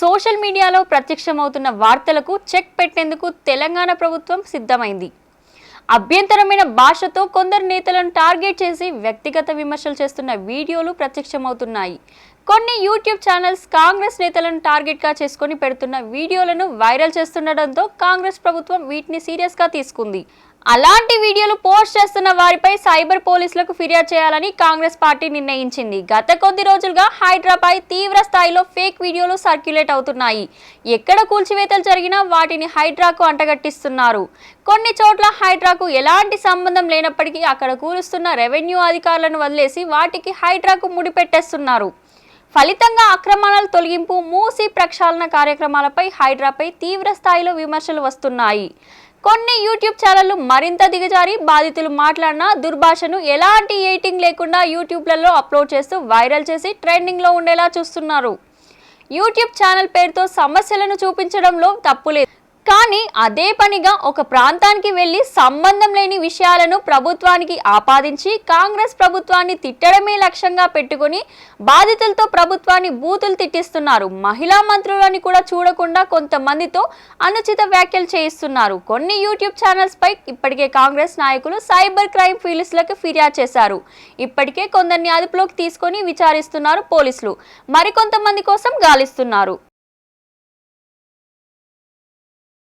Social మీడియాలో ప్రత్యక్షమవుతున్న వార్తలకు check పెట్టేందుకు తెలంగాణ ప్రభుత్వం సిద్ధమైంది. అభ్యంతరమైన భాషతో కొందరు నేతలను టార్గెట్ చేసి వ్యక్తిగత విమర్శలు చేస్తున్న వీడియోలు ప్రత్యక్షమవుతున్నాయి. కొన్ని యూట్యూబ్ ఛానల్స్ కాంగ్రెస్ నేతలను టార్గెట్గా చేసుకొని పెడుతున్న వీడియోలను వైరల్ చేస్తుండటంతో కాంగ్రెస్ ప్రభుత్వం వీటిని సీరియస్గా తీసుకుంది. అలాంటి వీడియోలు పోస్ట్ చేస్తున్న వారిపై సైబర్ పోలీసులకు ఫిర్యాదు చేయాలని కాంగ్రెస్ పార్టీ నిర్ణయించింది. గత కొద్ది రోజులుగా హైదరాబాద్ తీవ్ర స్థాయిలో ఫేక్ వీడియోలు సర్క్యులేట్ అవుతున్నాయి. ఎక్కడ కూల్చివేతలు జరిగినా వాటిని హైడ్రాకు అంటగట్టిస్తున్నారు. కొన్ని చోట్ల హైడ్రాకు ఎలాంటి సంబంధం లేనప్పటికీ అక్కడ కూలుస్తున్న రెవెన్యూ అధికారులను వదిలేసి వాటికి హైడ్రాకు ముడిపెట్టేస్తున్నారు. ఫలితంగా అక్రమాల తొలగింపు మూసి ప్రక్షాళన కార్యక్రమాలపై హైడ్రాపై తీవ్ర స్థాయిలో విమర్శలు వస్తున్నాయి. కొన్ని యూట్యూబ్ ఛానళ్ళు మరింత దిగజారి బాధితులు మాట్లాడిన దుర్భాషను ఎలాంటి ఎయిటింగ్ లేకుండా యూట్యూబ్లలో అప్లోడ్ చేస్తూ వైరల్ చేసి ట్రెండింగ్లో ఉండేలా చూస్తున్నారు. యూట్యూబ్ ఛానల్ పేరుతో సమస్యలను చూపించడంలో తప్పులేదు. కానీ అదే పనిగా ఒక ప్రాంతానికి వెళ్ళి సంబంధం లేని విషయాలను ప్రభుత్వానికి ఆపాదించి కాంగ్రెస్ ప్రభుత్వాన్ని తిట్టడమే లక్ష్యంగా పెట్టుకొని బాధితులతో ప్రభుత్వాన్ని బూతులు తిట్టిస్తున్నారు. మహిళా మంత్రులని కూడా చూడకుండా కొంతమందితో అనుచిత వ్యాఖ్యలు చేయిస్తున్నారు. కొన్ని యూట్యూబ్ ఛానల్స్ పై ఇప్పటికే కాంగ్రెస్ నాయకులు సైబర్ క్రైమ్ పోలీసులకు ఫిర్యాదు చేశారు. ఇప్పటికే కొందరిని అదుపులోకి తీసుకొని విచారిస్తున్నారు పోలీసులు. మరికొంతమంది కోసం గాలిస్తున్నారు.